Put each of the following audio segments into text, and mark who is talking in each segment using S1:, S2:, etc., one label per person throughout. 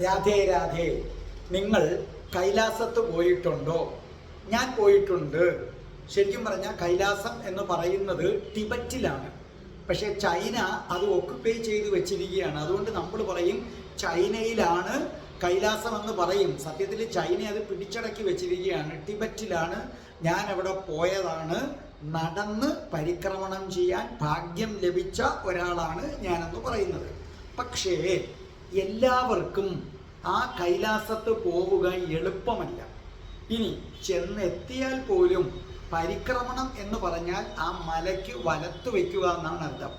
S1: രാധേ രാധേ നിങ്ങൾ കൈലാസത്ത് പോയിട്ടുണ്ടോ? ഞാൻ പോയിട്ടുണ്ട്. ശരിക്കും പറഞ്ഞാൽ കൈലാസം എന്ന് പറയുന്നത് ടിബറ്റിലാണ്. പക്ഷേ ചൈന അത് ഒക്കുപ്പൈ ചെയ്ത് വെച്ചിരിക്കുകയാണ്. അതുകൊണ്ട് നമ്മൾ പറയും ചൈനയിലാണ് കൈലാസം എന്ന് പറയും. സത്യത്തിൽ ചൈന അത് പിടിച്ചടക്കി വെച്ചിരിക്കുകയാണ്. ടിബറ്റിലാണ് ഞാൻ അവിടെ പോയതാണ്. നടന്ന് പരിക്രമണം ചെയ്യാൻ ഭാഗ്യം ലഭിച്ച ഒരാളാണ് ഞാനെന്ന് പറയുന്നത്. പക്ഷേ എല്ലാവർക്കും ആ കൈലാസത്ത് പോവുക എളുപ്പമല്ല. ഇനി ചെന്നെത്തിയാൽ പോലും പരിക്രമണം എന്ന് പറഞ്ഞാൽ ആ മലയ്ക്ക് വലത്തു വയ്ക്കുക എന്നാണ് അർത്ഥം.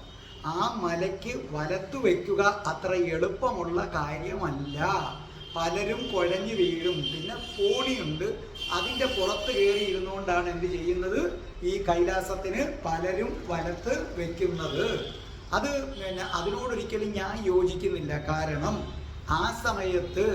S1: ആ മലയ്ക്ക് വലത്തു വയ്ക്കുക അത്ര എളുപ്പമുള്ള കാര്യമല്ല. പലരും കുഴഞ്ഞു വീഴും. പിന്നെ പോണിയുണ്ട്. അതിന്റെ പുറത്ത് കയറി ഇരുന്നുകൊണ്ടാണ് എന്ത് ചെയ്യുന്നത്? ഈ കൈലാസത്തിന് പലരും വലത്ത് വെക്കുന്നത്. അത് അതിനോടൊരിക്കലും ഞാൻ യോജിക്കുന്നില്ല. കാരണം ആ സമയത്ത്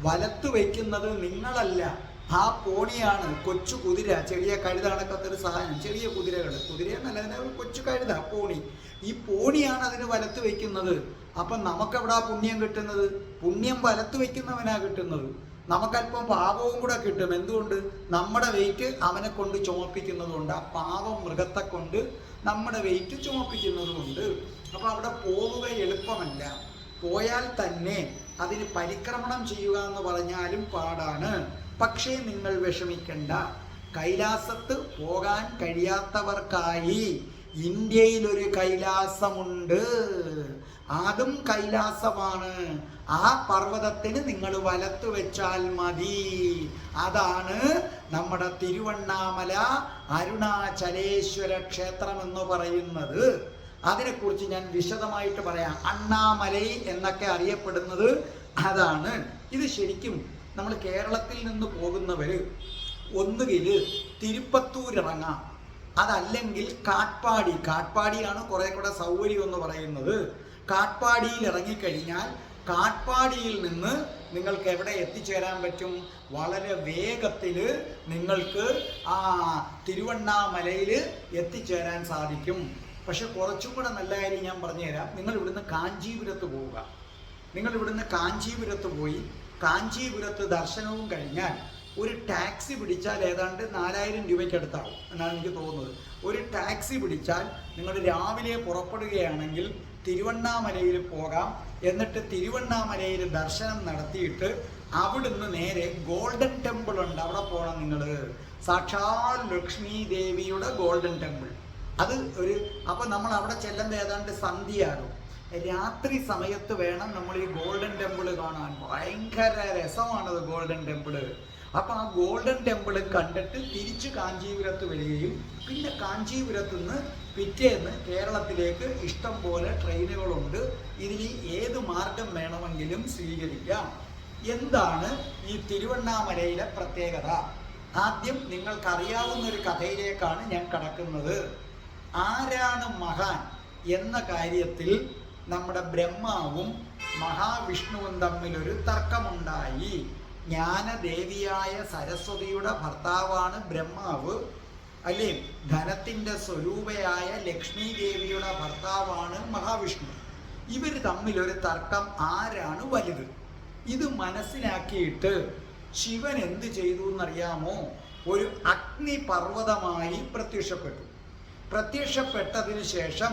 S1: വലത്ത് വയ്ക്കുന്നത് നിങ്ങളല്ല. ആ പോണിയാണ് കൊച്ചു കുതിര. ചെറിയ കഴുത ഒരു സാധനം. ചെറിയ കുതിരകൾ. കുതിര എന്നല്ല കൊച്ചു കഴുത പോണി. ഈ പോണിയാണ് അതിന് വലത്ത് വയ്ക്കുന്നത്. അപ്പം നമുക്കെവിടാ പുണ്യം കിട്ടുന്നത്? പുണ്യം വലത്ത് വയ്ക്കുന്നവനാ കിട്ടുന്നത്. നമുക്കല്പം പാപവും കൂടെ കിട്ടും. എന്തുകൊണ്ട്? നമ്മുടെ വെയിറ്റ് അവനെ കൊണ്ട് ചുമപ്പിക്കുന്നതുകൊണ്ട് ആ പാപം മൃഗത്തെ കൊണ്ട് നമ്മുടെ വെയിറ്റ് ചുമപ്പിക്കുന്നതുകൊണ്ട്. അപ്പോൾ അവിടെ പോവുക എളുപ്പമല്ല. പോയാൽ തന്നെ അതിന് പരിക്രമണം ചെയ്യുക എന്ന് പറഞ്ഞാലും പാടാണ്. പക്ഷേ നിങ്ങൾ വിഷമിക്കണ്ട. കൈലാസത്ത് പോകാൻ കഴിയാത്തവർക്കായി ഇന്ത്യയിൽ ഒരു കൈലാസമുണ്ട്. അതും കൈലാസമാണ്. ആ പർവതത്തിന് നിങ്ങൾ വലത്തു വെച്ചാൽ മതി. അതാണ് നമ്മുടെ തിരുവണ്ണാമല അരുണാചലേശ്വര ക്ഷേത്രം എന്ന് പറയുന്നത്. അതിനെക്കുറിച്ച് ഞാൻ വിശദമായിട്ട് പറയാം. അണ്ണാമലൈ എന്നൊക്കെ അറിയപ്പെടുന്നത് അതാണ്. ഇത് ശരിക്കും നമ്മൾ കേരളത്തിൽ നിന്ന് പോകുന്നവർ ഒന്നുകിൽ തിരുപ്പത്തൂർ ഇറങ്ങാം അതല്ലെങ്കിൽ കാട്ട്പാടി കാട്ട്പാടിയാണ് കുറെ കൂടെ സൗകര്യം എന്ന് പറയുന്നത്. കാട്ട്പാടിയിൽ ഇറങ്ങിക്കഴിഞ്ഞാൽ കാട്ട്പാടിയിൽ നിന്ന് നിങ്ങൾക്ക് എവിടെ എത്തിച്ചേരാൻ പറ്റും? വളരെ വേഗത്തിൽ നിങ്ങൾക്ക് ആ തിരുവണ്ണാമലയിൽ എത്തിച്ചേരാൻ സാധിക്കും. പക്ഷെ കുറച്ചും കൂടെ നല്ല കാര്യം ഞാൻ പറഞ്ഞുതരാം. നിങ്ങൾ ഇവിടുന്ന് കാഞ്ചീപുരത്ത് പോവുക. നിങ്ങൾ ഇവിടുന്ന് കാഞ്ചീപുരത്ത് പോയി കാഞ്ചീപുരത്ത് ദർശനവും കഴിഞ്ഞാൽ ഒരു ടാക്സി പിടിച്ചാൽ ഏതാണ്ട് നാലായിരം രൂപയ്ക്ക് അടുത്താവും എന്നാണ് എനിക്ക് തോന്നുന്നത്. ഒരു ടാക്സി പിടിച്ചാൽ നിങ്ങൾ രാവിലെ പുറപ്പെടുകയാണെങ്കിൽ തിരുവണ്ണാമലയിൽ പോകാം. എന്നിട്ട് തിരുവണ്ണാമലയിൽ ദർശനം നടത്തിയിട്ട് അവിടുന്ന് നേരെ ഗോൾഡൻ ടെമ്പിൾ ഉണ്ട്. അവിടെ പോകണം നിങ്ങൾ സാക്ഷാൽ ലക്ഷ്മി ദേവിയുടെ ഗോൾഡൻ ടെമ്പിൾ. അത് ഒരു അപ്പൊ നമ്മൾ അവിടെ ചെല്ലുമ്പോൾ ഏതാണ്ട് സന്ധ്യയാകും. രാത്രി സമയത്ത് വേണം നമ്മൾ ഈ ഗോൾഡൻ ടെമ്പിൾ കാണാൻ. ഭയങ്കര രസമാണത് ഗോൾഡൻ ടെമ്പിൾ അപ്പൊ ആ ഗോൾഡൻ ടെമ്പിൾ കണ്ടിട്ട് തിരിച്ച് കാഞ്ചീപുരത്ത് വരികയും പിന്നെ കാഞ്ചീപുരത്ത് നിന്ന് പിറ്റേന്ന് കേരളത്തിലേക്ക് ഇഷ്ടം പോലെ ട്രെയിനുകളുണ്ട്. ഇതിന് ഏത് മാർഗം വേണമെങ്കിലും സ്വീകരിക്കാം. എന്താണ് ഈ തിരുവണ്ണാമലയിലെ പ്രത്യേകത? ആദ്യം നിങ്ങൾക്കറിയാവുന്ന ഒരു കഥയിലേക്കാണ് ഞാൻ കടക്കുന്നത്. ആരാണ് മഹാൻ എന്ന കാര്യത്തിൽ നമ്മുടെ ബ്രഹ്മാവും മഹാവിഷ്ണുവും തമ്മിലൊരു തർക്കമുണ്ടായി. ജ്ഞാനദേവിയായ സരസ്വതിയുടെ ഭർത്താവാണ് ബ്രഹ്മാവ്. അല്ലേ? ധനത്തിന്റെ സ്വരൂപയായ ലക്ഷ്മി ദേവിയുടെ ഭർത്താവാണ് മഹാവിഷ്ണു. ഇവർ തമ്മിൽ ഒരു തർക്കം ആരാണ് വലുത്? ഇത് മനസ്സിലാക്കിയിട്ട് ശിവൻ എന്ത് ചെയ്തു എന്നറിയാമോ? ഒരു അഗ്നിപർവതമായി പ്രത്യക്ഷപ്പെട്ടു. പ്രത്യക്ഷപ്പെട്ടതിന് ശേഷം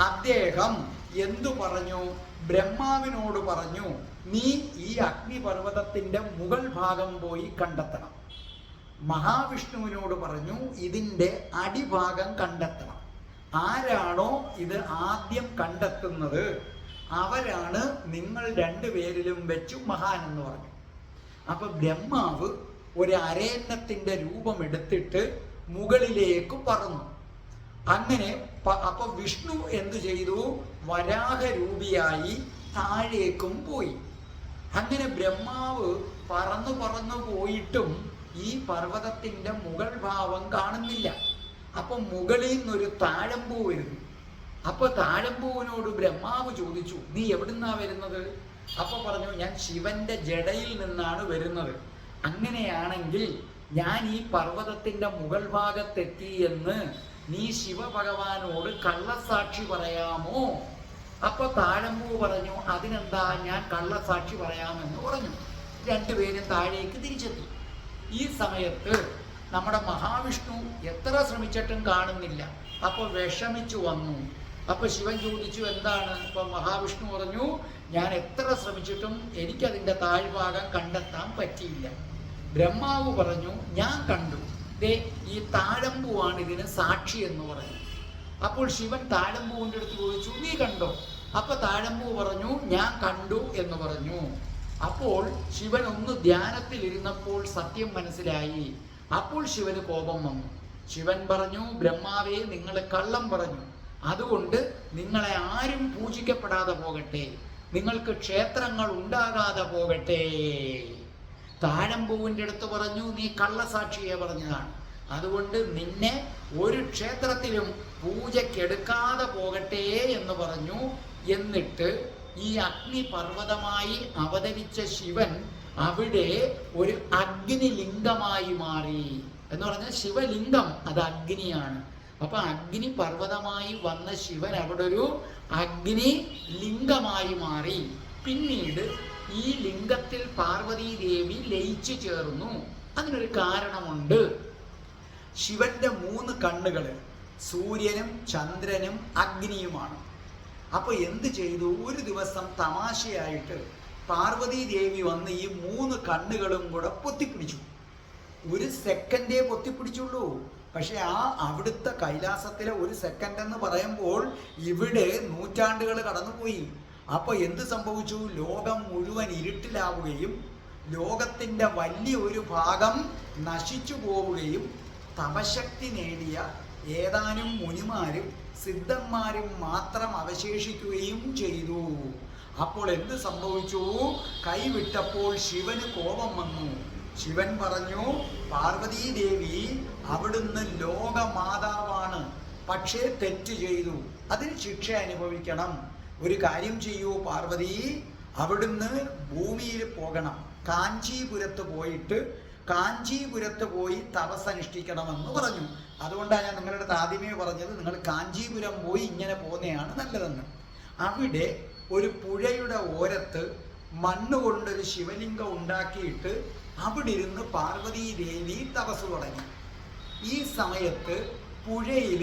S1: അദ്ദേഹം എന്തു പറഞ്ഞു? ബ്രഹ്മാവിനോട് പറഞ്ഞു നീ ഈ അഗ്നിപർവതത്തിന്റെ മുകൾ ഭാഗം പോയി കണ്ടെത്തണം. മഹാവിഷ്ണുവിനോട് പറഞ്ഞു ഇതിന്റെ അടിഭാഗം കണ്ടെത്തണം. ആരാണോ ഇത് ആദ്യം കണ്ടെത്തുന്നത്? അവരാണ് നിങ്ങൾ രണ്ടുപേരിലും വെച്ചു മഹാൻ എന്ന് പറഞ്ഞു. അപ്പൊ ബ്രഹ്മാവ് ഒരു അരയന്നത്തിന്റെ രൂപം എടുത്തിട്ട് മുകളിലേക്ക് പറന്നു. അങ്ങനെ അപ്പൊ വിഷ്ണു എന്തു ചെയ്തു? വരാഹരൂപിയായി താഴേക്കും പോയി. അങ്ങനെ ബ്രഹ്മാവ് പറന്നു പറന്നു പോയിട്ടും ഈ പർവതത്തിന്റെ മുകൾ ഭാവം കാണുന്നില്ല. അപ്പൊ മുകളിൽ നിന്നൊരു താഴമ്പൂ വരുന്നു. അപ്പൊ താഴമ്പൂവിനോട് ബ്രഹ്മാവ് ചോദിച്ചു നീ എവിടുന്നാ വരുന്നത്? അപ്പൊ പറഞ്ഞു ഞാൻ ശിവന്റെ ജടയിൽ നിന്നാണ് വരുന്നത്. അങ്ങനെയാണെങ്കിൽ ഞാൻ ഈ പർവതത്തിന്റെ മുകൾ ഭാഗത്തെത്തി എന്ന് നീ ശിവഭഗവാനോട് കള്ളസാക്ഷി പറയാമോ? അപ്പൊ താഴമ്പൂ പറഞ്ഞു അതിനെന്താ ഞാൻ കള്ളസാക്ഷി പറയാമെന്ന് പറഞ്ഞു. രണ്ടുപേരും താഴേക്ക് തിരിച്ചെത്തി. ഈ സമയത്ത് നമ്മുടെ മഹാവിഷ്ണു എത്ര ശ്രമിച്ചിട്ടും കാണുന്നില്ല. അപ്പൊ വിഷമിച്ചു വന്നു. അപ്പൊ ശിവൻ ചോദിച്ചു എന്താണ്? ഇപ്പൊ മഹാവിഷ്ണു പറഞ്ഞു ഞാൻ എത്ര ശ്രമിച്ചിട്ടും എനിക്കതിന്റെ താഴ്ഭാഗം കണ്ടെത്താൻ പറ്റിയില്ല. ബ്രഹ്മാവ് പറഞ്ഞു ഞാൻ കണ്ടു. ദേ ഈ താഴമ്പുവാണ് ഇതിന് സാക്ഷി എന്ന് പറഞ്ഞു. അപ്പോൾ ശിവൻ താഴമ്പൂവിന്റെ അടുത്ത് ചോദിച്ചു നീ കണ്ടോ? അപ്പൊ താഴമ്പൂ പറഞ്ഞു ഞാൻ കണ്ടു എന്ന് പറഞ്ഞു. അപ്പോൾ ശിവൻ ഒന്ന് ധ്യാനത്തിൽ ഇരുന്നപ്പോൾ സത്യം മനസ്സിലായി. അപ്പോൾ ശിവന് കോപം വന്നു. ശിവൻ പറഞ്ഞു ബ്രഹ്മാവേ നിങ്ങളെ കള്ളം പറഞ്ഞു. അതുകൊണ്ട് നിങ്ങളെ ആരും പൂജിക്കപ്പെടാതെ പോകട്ടെ. നിങ്ങൾക്ക് ക്ഷേത്രങ്ങൾ ഉണ്ടാകാതെ പോകട്ടെ. താഴമ്പൂവിന്റെ അടുത്ത് പറഞ്ഞു നീ കള്ളസാക്ഷിയെ പറഞ്ഞതാണ്. അതുകൊണ്ട് നിന്നെ ഒരു ക്ഷേത്രത്തിലും പൂജയ്ക്കെടുക്കാതെ പോകട്ടെ എന്ന് പറഞ്ഞു. എന്നിട്ട് ഈ അഗ്നിപർവതമായി അവതരിച്ച ശിവൻ അവിടെ ഒരു അഗ്നിലിംഗമായി മാറി. എന്ന് പറഞ്ഞാൽ ശിവലിംഗം അത് അഗ്നിയാണ്. അപ്പൊ അഗ്നി പർവതമായി വന്ന ശിവൻ അവിടെ ഒരു അഗ്നി ലിംഗമായി മാറി. പിന്നീട് ഈ ലിംഗത്തിൽ പാർവതീ ദേവി ലയിച്ചു ചേർന്നു. അതിനൊരു കാരണമുണ്ട്. ശിവന്റെ മൂന്ന് കണ്ണുകൾ സൂര്യനും ചന്ദ്രനും അഗ്നിയുമാണ്. അപ്പൊ എന്ത് ചെയ്തു? ഒരു ദിവസം തമാശയായിട്ട് പാർവതി ദേവി വന്ന് ഈ മൂന്ന് കണ്ണുകളും കൂടെ പൊത്തിപ്പിടിച്ചു. ഒരു സെക്കൻഡേ പൊത്തിപ്പിടിച്ചുള്ളൂ. പക്ഷെ ആ അവിടുത്തെ കൈലാസത്തിലെ ഒരു സെക്കൻഡ് എന്ന് പറയുമ്പോൾ ഇവിടെ നൂറ്റാണ്ടുകൾ കടന്നുപോയി. അപ്പൊ എന്ത് സംഭവിച്ചു? ലോകം മുഴുവൻ ഇരുട്ടിലാവുകയും ലോകത്തിന്റെ വലിയ ഒരു ഭാഗം നശിച്ചു പോവുകയും തപശക്തി നേടിയ ഏതാനും മുനിമാരും സിദ്ധന്മാരും മാത്രം അവശേഷിക്കുകയും ചെയ്തു. അപ്പോൾ എന്ത് സംഭവിച്ചു? കൈവിട്ടപ്പോൾ ശിവന് കോപം വന്നു. ശിവൻ പറഞ്ഞു പാർവതീ ദേവി അവിടുന്ന് ലോകമാതാവാണ്. പക്ഷേ തെറ്റ് ചെയ്തു. അതിന് ശിക്ഷ അനുഭവിക്കണം. ഒരു കാര്യം ചെയ്യൂ പാർവതി. അവിടുന്ന് ഭൂമിയിൽ പോകണം. കാഞ്ചീപുരത്ത് പോയിട്ട് കാഞ്ചീപുരത്ത് പോയി തപസ്സനുഷ്ഠിക്കണമെന്ന് പറഞ്ഞു. അതുകൊണ്ടാണ് ഞാൻ നിങ്ങളുടെ അടുത്ത് ആദ്യമേ പറഞ്ഞത് നിങ്ങൾ കാഞ്ചീപുരം പോയി ഇങ്ങനെ പോകുന്നതാണ് നല്ലതെന്ന്. അവിടെ ഒരു പുഴയുടെ ഓരത്ത് മണ്ണ് കൊണ്ടൊരു ശിവലിംഗം ഉണ്ടാക്കിയിട്ട് അവിടെ ഇരുന്ന് പാർവതീ ദേവി തപസ് തുടങ്ങി. ഈ സമയത്ത് പുഴയിൽ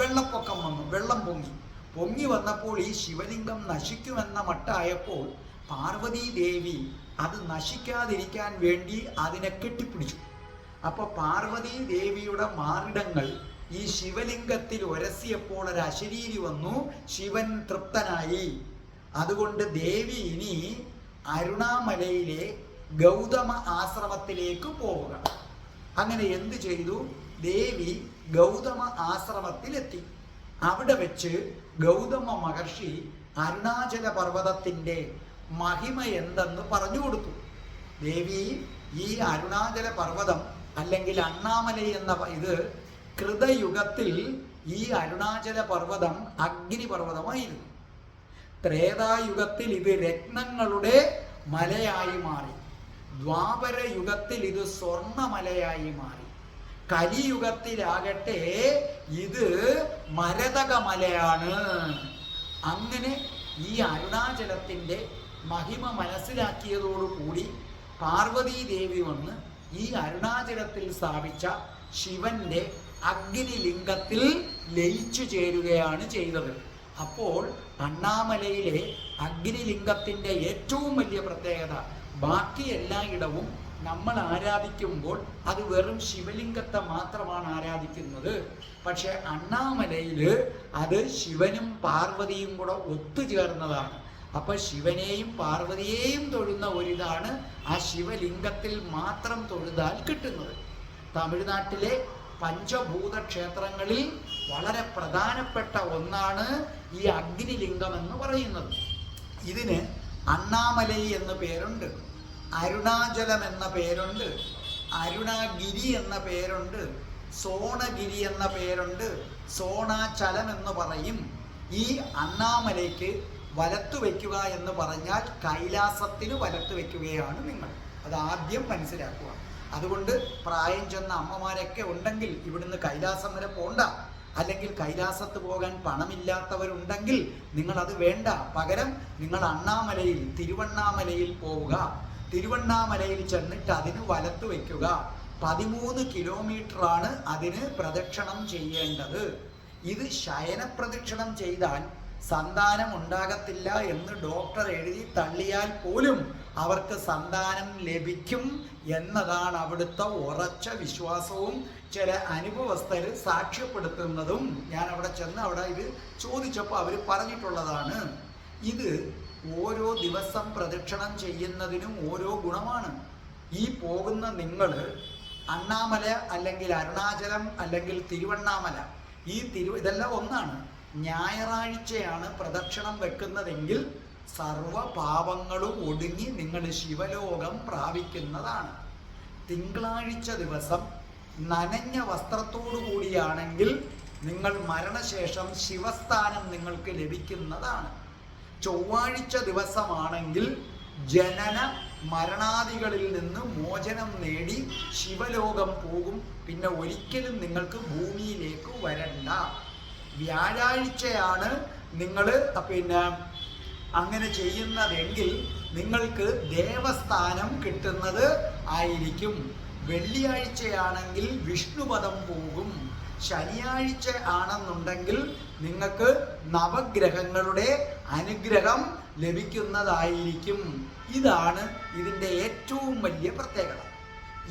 S1: വെള്ളപ്പൊക്കം വന്നു വെള്ളം പൊങ്ങി. പൊങ്ങി വന്നപ്പോൾ ഈ ശിവലിംഗം നശിക്കുമെന്ന മട്ടായപ്പോൾ പാർവതീ ദേവി അത് നശിക്കാതിരിക്കാൻ വേണ്ടി അതിനെ കെട്ടിപ്പിടിച്ചു. അപ്പൊ പാർവതി ദേവിയുടെ മാറിടങ്ങൾ ഈ ശിവലിംഗത്തിൽ ഒരസിയപ്പോൾ ഒരു അശരീരി വന്നു ശിവൻ തൃപ്തനായി. അതുകൊണ്ട് ദേവി ഇനി അരുണാമലയിലെ ഗൗതമ ആശ്രമത്തിലേക്ക് പോവുക. അങ്ങനെ എന്ത് ചെയ്തു? ദേവി ഗൗതമ ആശ്രമത്തിലെത്തി. അവിടെ വെച്ച് ഗൗതമ മഹർഷി അരുണാചല പർവതത്തിന്റെ മഹിമ എന്തെന്ന് പറഞ്ഞു കൊടുത്തു. ദേവി ഈ അരുണാചല പർവതം അല്ലെങ്കിൽ അണ്ണാമല എന്ന ഇത് കൃതയുഗത്തിൽ ഈ അരുണാചല പർവതം അഗ്നിപർവതമായിരുന്നു ത്രേതായുഗത്തിൽ ഇത് രത്നങ്ങളുടെ മലയായി മാറി. ദ്വാപര യുഗത്തിൽ ഇത് സ്വർണമലയായി മാറി. കലിയുഗത്തിലാകട്ടെ ഇത് മരതകമലയാണ്. അങ്ങനെ ഈ അരുണാചലത്തിന്റെ മഹിമ മനസ്സിലാക്കിയതോടുകൂടി പാർവതീ ദേവി വന്ന് ഈ അരുണാചലത്തിൽ സ്ഥാപിച്ച ശിവന്റെ അഗ്നിലിംഗത്തിൽ ലയിച്ചു ചേരുകയാണ് ചെയ്തത്. അപ്പോൾ അണ്ണാമലയിലെ അഗ്നിലിംഗത്തിന്റെ ഏറ്റവും വലിയ പ്രത്യേകത ബാക്കി എല്ലായിടവും നമ്മൾ ആരാധിക്കുമ്പോൾ അത് വെറും ശിവലിംഗത്തെ മാത്രമാണ് ആരാധിക്കുന്നത്. പക്ഷെ അണ്ണാമലയിൽ അത് ശിവനും പാർവതിയും കൂടെ ഒത്തുചേർന്നതാണ്. അപ്പൊ ശിവനെയും പാർവതിയെയും തൊഴുന്ന ഒരിതാണ് ആ ശിവലിംഗത്തിൽ മാത്രം തൊഴുതാൽ കിട്ടുന്നത്. തമിഴ്നാട്ടിലെ പഞ്ചഭൂത ക്ഷേത്രങ്ങളിൽ വളരെ പ്രധാനപ്പെട്ട ഒന്നാണ് ഈ അഗ്നിലിംഗം എന്ന് പറയുന്നത്. ഇതിന് അണ്ണാമലൈ എന്ന പേരുണ്ട് അരുണാചലം എന്ന പേരുണ്ട് അരുണാഗിരി എന്ന പേരുണ്ട് സോണഗിരി എന്ന പേരുണ്ട് സോണാചലം എന്ന് പറയും. ഈ അണ്ണാമലയ്ക്ക് വലത്തു വയ്ക്കുക എന്ന് പറഞ്ഞാൽ കൈലാസത്തിന് വലത്തു വയ്ക്കുകയാണ് നിങ്ങൾ. അത് ആദ്യം മനസ്സിലാക്കുക. അതുകൊണ്ട് പ്രായം ചെന്ന അമ്മമാരൊക്കെ ഉണ്ടെങ്കിൽ ഇവിടുന്ന് കൈലാസം വരെ പോണ്ട. അല്ലെങ്കിൽ കൈലാസത്ത് പോകാൻ പണമില്ലാത്തവരുണ്ടെങ്കിൽ നിങ്ങൾ അത് വേണ്ട. പകരം നിങ്ങൾ അണ്ണാമലയിൽ തിരുവണ്ണാമലയിൽ പോവുക. തിരുവണ്ണാമലയിൽ ചെന്നിട്ട് അതിന് വലത്ത് വയ്ക്കുക പതിമൂന്ന് കിലോമീറ്ററാണ് അതിന് പ്രദക്ഷിണം ചെയ്യേണ്ടത്. ഇത് ശയന പ്രദക്ഷിണം ചെയ്താൽ സന്താനം ഉണ്ടാകത്തില്ല എന്ന് ഡോക്ടർ എഴുതി തള്ളിയാൽ പോലും അവർക്ക് സന്താനം ലഭിക്കും എന്നതാണ് അവിടുത്തെ ഉറച്ച വിശ്വാസവും ചില അനുഭവസ്ഥർ സാക്ഷ്യപ്പെടുത്തുന്നതും. ഞാൻ അവിടെ ചെന്ന് അവിടെ ഇത് ചോദിച്ചപ്പോൾ അവർ പറഞ്ഞിട്ടുള്ളതാണ്. ഇത് ഓരോ ദിവസം പ്രദക്ഷിണം ചെയ്യുന്നതിനും ഓരോ ഗുണമാണ്. ഈ പോകുന്ന നിങ്ങൾ അണ്ണാമല അല്ലെങ്കിൽ അരുണാചലം അല്ലെങ്കിൽ തിരുവണ്ണാമല ഈ തിരു ഇതെല്ലാം ഒന്നാണ്. ഞായറാഴ്ചയാണ് പ്രദക്ഷിണം വെക്കുന്നതെങ്കിൽ സർവ പാപങ്ങളും ഒടുങ്ങി നിങ്ങൾ ശിവലോകം പ്രാപിക്കുന്നതാണ്. തിങ്കളാഴ്ച ദിവസം നനഞ്ഞ വസ്ത്രത്തോടു കൂടിയാണെങ്കിൽ നിങ്ങൾ മരണശേഷം ശിവസ്ഥാനം നിങ്ങൾക്ക് ലഭിക്കുന്നതാണ്. ചൊവ്വാഴ്ച ദിവസമാണെങ്കിൽ ജനന മരണാദികളിൽ നിന്ന് മോചനം നേടി ശിവലോകം പോകും. പിന്നെ ഒരിക്കലും നിങ്ങൾക്ക് ഭൂമിയിലേക്ക് വരണ്ട. വ്യാഴാഴ്ചയാണ് നിങ്ങൾ പിന്നെ അങ്ങനെ ചെയ്യുന്നതെങ്കിൽ നിങ്ങൾക്ക് ദേവസ്ഥാനം കിട്ടുന്നത് ആയിരിക്കും. വെള്ളിയാഴ്ചയാണെങ്കിൽ വിഷ്ണുപദം പോകും. ശനിയാഴ്ച ആണെന്നുണ്ടെങ്കിൽ നിങ്ങൾക്ക് നവഗ്രഹങ്ങളുടെ അനുഗ്രഹം ലഭിക്കുന്നതായിരിക്കും. ഇതാണ് ഇതിന്റെ ഏറ്റവും വലിയ പ്രത്യേകത.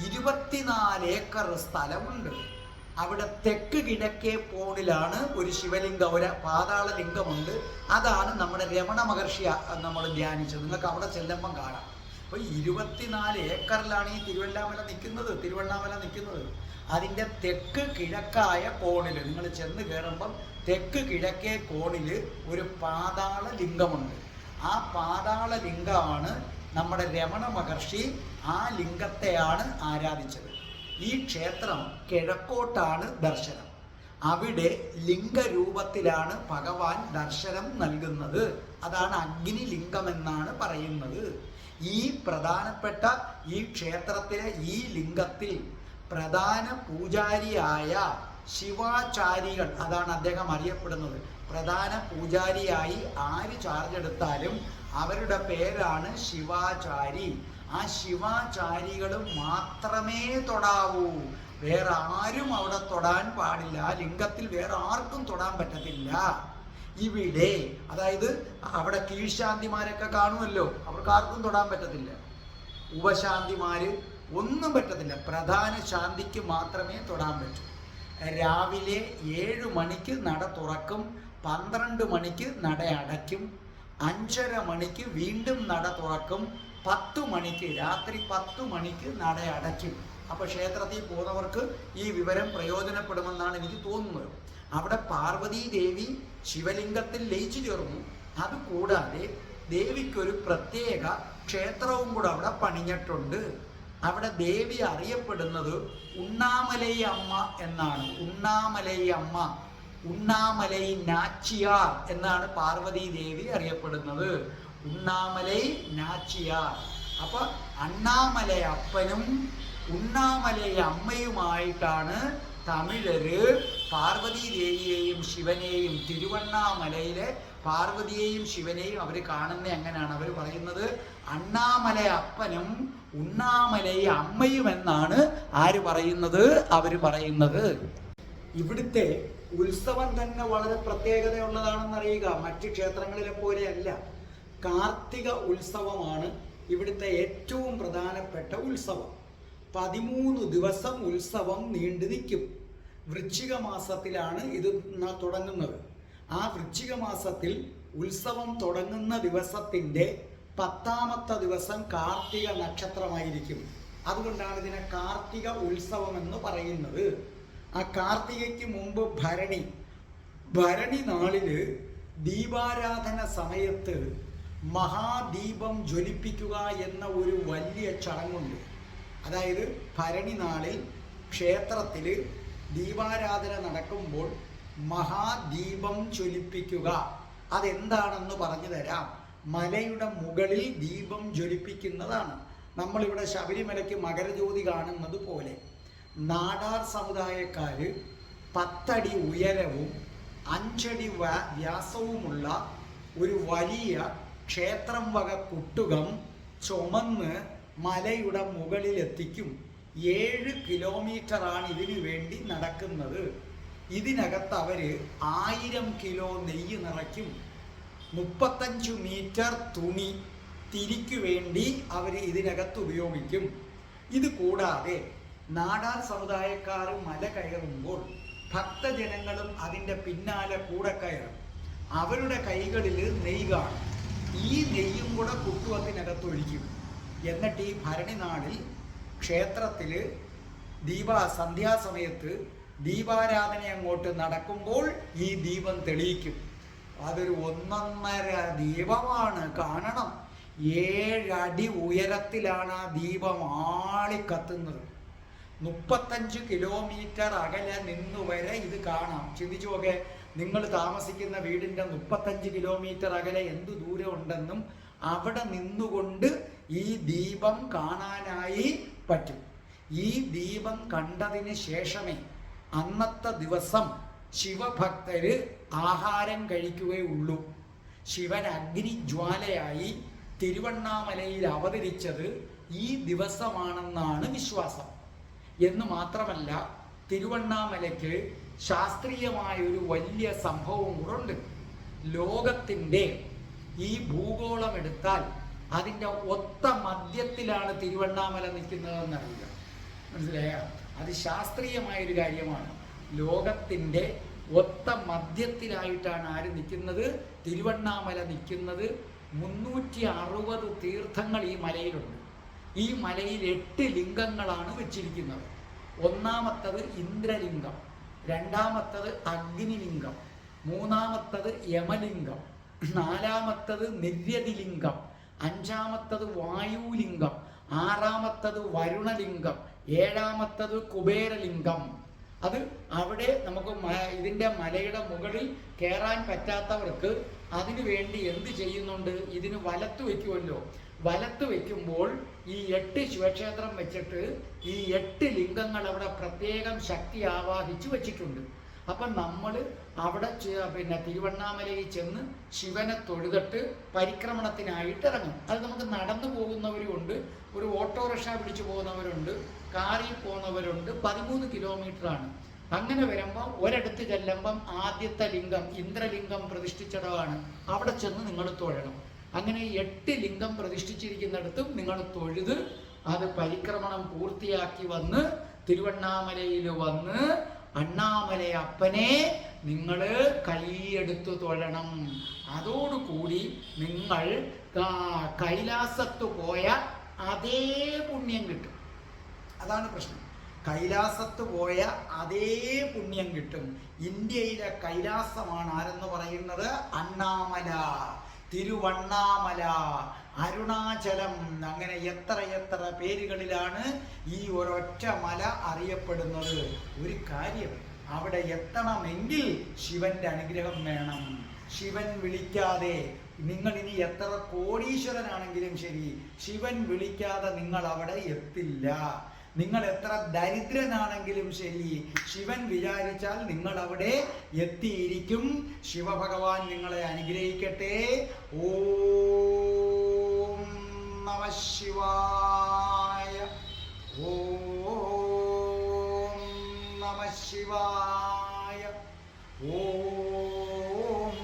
S1: ഇരുപത്തിനാല് ഏക്കർ സ്ഥലമുണ്ട്. അവിടെ തെക്ക് കിഴക്കേ കോണിലാണ് ഒരു ശിവലിംഗ ഒരു പാതാള ലിംഗമുണ്ട് അതാണ് നമ്മുടെ രമണ മഹർഷി നമ്മൾ ധ്യാനിച്ചത്. നിങ്ങൾക്ക് അവിടെ ചെല്ലുമ്പം കാണാം. അപ്പോൾ ഇരുപത്തിനാല് ഏക്കറിലാണ് ഈ തിരുവല്ലാമല നിൽക്കുന്നത് തിരുവണ്ണാമല നിൽക്കുന്നത്. അതിന്റെ തെക്ക് കിഴക്കായ കോണിൽ നിങ്ങൾ ചെന്ന് കയറുമ്പം തെക്ക് കിഴക്കേ കോണിൽ ഒരു പാതാള ലിംഗമുണ്ട് ആ പാതാള ലിംഗമാണ് നമ്മുടെ രമണ മഹർഷി ആ ലിംഗത്തെയാണ് ആരാധിച്ചത്. ഈ ക്ഷേത്രം കിഴക്കോട്ടാണ് ദർശനം. അവിടെ ലിംഗരൂപത്തിലാണ് ഭഗവാൻ ദർശനം നൽകുന്നത്. അതാണ് അഗ്നി ലിംഗമെന്നാണ് പറയുന്നത്. ഈ പ്രധാനപ്പെട്ട ഈ ക്ഷേത്രത്തിലെ ഈ ലിംഗത്തിൽ പ്രധാന പൂജാരിയായ ശിവാചാരികൾ അതാണ് അദ്ദേഹം അറിയപ്പെടുന്നത്. പ്രധാന പൂജാരിയായി ആര് ചാർജ് എടുത്താലും അവരുടെ പേരാണ് ശിവാചാരി. ആ ശിവാചാരികൾ മാത്രമേ തൊടാവൂ. വേറെ ആരും അവിടെ തൊടാൻ പാടില്ല. ലിംഗത്തിൽ വേറെ ആർക്കും തൊടാൻ പറ്റത്തില്ല. ഇവിടെ അതായത് അവിടെ കീഴ്ശാന്തിമാരൊക്കെ കാണുമല്ലോ. അവർക്ക് ആർക്കും തൊടാൻ പറ്റത്തില്ല. ഉപശാന്തിമാര് ഒന്നും പറ്റത്തില്ല. പ്രധാന ശാന്തിക്ക് മാത്രമേ തൊടാൻ പറ്റൂ. രാവിലെ ഏഴ് മണിക്ക് നട തുറക്കും പന്ത്രണ്ട് മണിക്ക് നട അടയ്ക്കും അഞ്ചര മണിക്ക് വീണ്ടും നട തുറക്കും പത്ത് മണിക്ക് രാത്രി പത്ത് മണിക്ക് നട അടയ്ക്കും. അപ്പോൾ ക്ഷേത്രത്തിൽ പോകുന്നവർക്ക് ഈ വിവരം പ്രയോജനപ്പെടുമെന്നാണ് എനിക്ക് തോന്നുന്നത്. അവിടെ പാർവതി ദേവി ശിവലിംഗത്തിൽ ലയിച്ചു ചേർന്നു. അതുകൂടാതെ ദേവിക്കൊരു പ്രത്യേക ക്ഷേത്രവും കൂടെ അവിടെ പണിഞ്ഞിട്ടുണ്ട്. അവിടെ ദേവി അറിയപ്പെടുന്നത് ഉണ്ണാമലൈ അമ്മ എന്നാണ്. ഉണ്ണാമലൈ അമ്മ ഉണ്ണാമലൈ നാച്ചിയാർ എന്നാണ് പാർവതി ദേവി അറിയപ്പെടുന്നത്. ഉണ്ണാമലൈ നാച്ചിയാർ. അപ്പൊ അണ്ണാമലൈ അപ്പനും ഉണ്ണാമലൈ അമ്മയുമായിട്ടാണ് തമിഴര് പാർവതി ദേവിയെയും ശിവനെയും തിരുവണ്ണാമലയിലെ പാർവതിയെയും ശിവനെയും അവർ കാണുന്നത് എങ്ങനെയാണ്? അവർ പറയുന്നത് അണ്ണാമല അപ്പനും ഉണ്ണാമലൈ അമ്മയും എന്നാണ് ആര് പറയുന്നത്? അവർ പറയുന്നത് ഇവിടുത്തെ ഉത്സവം തന്നെ വളരെ പ്രത്യേകതയുള്ളതാണെന്ന് അറിയുക മറ്റ് ക്ഷേത്രങ്ങളിലെ പോലെയല്ല. കാർത്തിക ഉത്സവമാണ് ഇവിടുത്തെ ഏറ്റവും പ്രധാനപ്പെട്ട ഉത്സവം. പതിമൂന്ന് ദിവസം ഉത്സവം നീണ്ടു നിൽക്കും. വൃശ്ചിക മാസത്തിലാണ് ഇത് തുടങ്ങുന്നത്. ആ വൃശ്ചിക മാസത്തിൽ ഉത്സവം തുടങ്ങുന്ന ദിവസത്തിന്റെ പത്താമത്തെ ദിവസം കാർത്തിക നക്ഷത്രമായിരിക്കും. അതുകൊണ്ടാണ് ഇതിനെ കാർത്തിക ഉത്സവം എന്ന് പറയുന്നത്. ആ കാർത്തികയ്ക്ക് മുമ്പ് ഭരണി ഭരണി നാളിൽ ദീപാരാധന സമയത്ത് മഹാദീപം ജ്വലിപ്പിക്കുക എന്ന ഒരു വലിയ ചടങ്ങുണ്ട്. അതായത് ഭരണി നാളിൽ ക്ഷേത്രത്തിൽ ദീപാരാധന നടക്കുമ്പോൾ മഹാദീപം ജ്വലിപ്പിക്കുക. അതെന്താണെന്ന് പറഞ്ഞു തരാം. മലയുടെ മുകളിൽ ദീപം ജ്വലിപ്പിക്കുന്നതാണ്. നമ്മളിവിടെ ശബരിമലയ്ക്ക് മകരജ്യോതി കാണുന്നത് പോലെ. നാടാർ സമുദായക്കാർ പത്തടി ഉയരവും അഞ്ചടി വ്യാസവുമുള്ള ഒരു വലിയ ക്ഷേത്രം വക കുട്ടുകം ചുമന്ന് മലയുടെ മുകളിലെത്തിക്കും. ഏഴ് കിലോമീറ്ററാണ് ഇതിനു വേണ്ടി നടക്കുന്നത്. ഇതിനകത്ത് അവർ ആയിരം കിലോ നെയ്യ് നിറയ്ക്കും. മുപ്പത്തഞ്ച് മീറ്റർ തുണി തിരിക്കു വേണ്ടി അവർ ഇതിനകത്ത് ഉപയോഗിക്കും. ഇത് കൂടാതെ നാടാർ സമുദായക്കാർ മല കയറുമ്പോൾ ഭക്തജനങ്ങളും അതിന്റെ പിന്നാലെ കൂടെ കയറും. അവരുടെ കൈകളിൽ നെയ്യ് കാണും. ഈ നെയ്യും കൂടെ കുട്ടുവത്തിനകത്തൊഴിക്കും എന്നിട്ട് ഈ ഭരണിനാളിൽ ക്ഷേത്രത്തിൽ ദീപ സന്ധ്യാസമയത്ത് ദീപാരാധന അങ്ങോട്ട് നടക്കുമ്പോൾ ഈ ദീപം തെളിയിക്കും. അതൊരു ഒന്നൊന്നര ദീപമാണ്. കാണണം ഏഴടി ഉയരത്തിലാണ് ആ ദീപം ആളിക്കത്തുന്നത് മുപ്പത്തഞ്ച് കിലോമീറ്റർ അകലെ നിന്നുവരെ ഇത് കാണാം. ചിന്തിച്ചു നോക്കെ നിങ്ങൾ താമസിക്കുന്ന വീടിന്റെ മുപ്പത്തഞ്ച് കിലോമീറ്റർ അകലെ എന്തു ദൂരം ഉണ്ടെന്നും അവിടെ നിന്നുകൊണ്ട് ഈ ദീപം കാണാനായി പറ്റും. ഈ ദീപം കണ്ടതിന് ശേഷമേ അന്നത്തെ ദിവസം ശിവഭക്തര് ആഹാരം കഴിക്കുകയുള്ളൂ ശിവൻ അഗ്നിജ്വാലയായി തിരുവണ്ണാമലയിൽ അവതരിച്ചത് ഈ ദിവസമാണെന്നാണ് വിശ്വാസം. എന്ന് മാത്രമല്ല തിരുവണ്ണാമലയ്ക്ക് ശാസ്ത്രീയമായ ഒരു വലിയ സംഭവം കൂടെ ലോകത്തിന്റെ ഈ ഭൂഗോളം എടുത്താൽ അതിന്റെ ഒത്ത മധ്യത്തിലാണ് തിരുവണ്ണാമല നിൽക്കുന്നതെന്നറിയുക മനസ്സിലായോ? അത് ശാസ്ത്രീയമായൊരു കാര്യമാണ്. ലോകത്തിന്റെ ഒത്ത മധ്യത്തിലായിട്ടാണ് ആര് നിൽക്കുന്നത്? തിരുവണ്ണാമല നിൽക്കുന്നത് മുന്നൂറ്റി അറുപത് തീർത്ഥങ്ങൾ ഈ മലയിലുണ്ട്. ഈ മലയിൽ എട്ട് ലിംഗങ്ങളാണ് വെച്ചിരിക്കുന്നത്. ഒന്നാമത്തത് ഇന്ദ്രലിംഗം രണ്ടാമത്തത് അഗ്നിലിംഗം മൂന്നാമത്തത് യമലിംഗം നാലാമത്തത് നിര്യതിലിംഗം അഞ്ചാമത്തത് വായുലിംഗം ആറാമത്തത് വരുണലിംഗം ഏഴാമത്തത് കുബേരലിംഗം. അത് അവിടെ നമുക്ക് ഇതിന്റെ മലയുടെ മുകളിൽ കയറാൻ പറ്റാത്തവർക്ക് അതിനു വേണ്ടി എന്ത് ചെയ്യുന്നുണ്ട്? ഇതിന് വലത്തു വെക്കുമല്ലോ വലത്ത് വെക്കുമ്പോൾ ഈ എട്ട് ശിവക്ഷേത്രം വെച്ചിട്ട് ഈ എട്ട് ലിംഗങ്ങൾ അവിടെ പ്രത്യേകം ശക്തി ആവാഹിച്ചു വെച്ചിട്ടുണ്ട്. അപ്പം നമ്മൾ അവിടെ പിന്നെ തിരുവണ്ണാമലയിൽ ചെന്ന് ശിവനെ തൊഴുതിട്ട് പരിക്രമണത്തിനായിട്ട് ഇറങ്ങും. അത് നമുക്ക് നടന്നു പോകുന്നവരുമുണ്ട് ഒരു ഓട്ടോറിക്ഷ പിടിച്ചു പോകുന്നവരുണ്ട് കാറിൽ പോകുന്നവരുണ്ട് പതിമൂന്ന് കിലോമീറ്റർ ആണ് അങ്ങനെ വരുമ്പോൾ ഒരിടത്ത് ചെല്ലുമ്പം ആദ്യത്തെ ലിംഗം ഇന്ദ്രലിംഗം പ്രതിഷ്ഠിച്ചിടമാണ് അവിടെ ചെന്ന് നിങ്ങൾ തൊഴണം. അങ്ങനെ എട്ട് ലിംഗം പ്രതിഷ്ഠിച്ചിരിക്കുന്നിടത്തും നിങ്ങൾ തൊഴുത് അത് പരിക്രമണം പൂർത്തിയാക്കി വന്ന് തിരുവണ്ണാമലയിൽ വന്ന് അണ്ണാമല അപ്പനെ നിങ്ങൾ കൈയെടുത്തു തൊഴണം. അതോടുകൂടി നിങ്ങൾ കൈലാസത്ത് പോയ അതേ പുണ്യം കിട്ടും. അതാണ് പ്രശ്നം. കൈലാസത്ത് പോയ അതേ പുണ്യം കിട്ടും. ഇന്ത്യയിലെ കൈലാസമാണ് ആരെന്ന് പറയുന്നത്? അണ്ണാമല. തിരുവണ്ണാമല അരുണാചലം അങ്ങനെ എത്ര എത്ര പേരുകളിലാണ് ഈ ഒരൊറ്റ മല അറിയപ്പെടുന്നത്. ഒരു കാര്യം അവിടെ എത്തണമെങ്കിൽ ശിവന്റെ അനുഗ്രഹം വേണം. ശിവൻ വിളിക്കാതെ നിങ്ങൾ ഇനി എത്ര കോടീശ്വരനാണെങ്കിലും ശരി ശിവൻ വിളിക്കാതെ നിങ്ങൾ അവിടെ എത്തില്ല. നിങ്ങൾ എത്ര ദരിദ്രനാണെങ്കിലും ശരി. ശിവൻ വിചാരിച്ചാൽ നിങ്ങൾ അവിടെ എത്തിയിരിക്കും. ശിവഭഗവാൻ നിങ്ങളെ അനുഗ്രഹിക്കട്ടെ. ഓം നമ ശിവായ. ഓം നമ ശിവായ. ഓം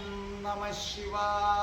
S1: നമ ശിവായ.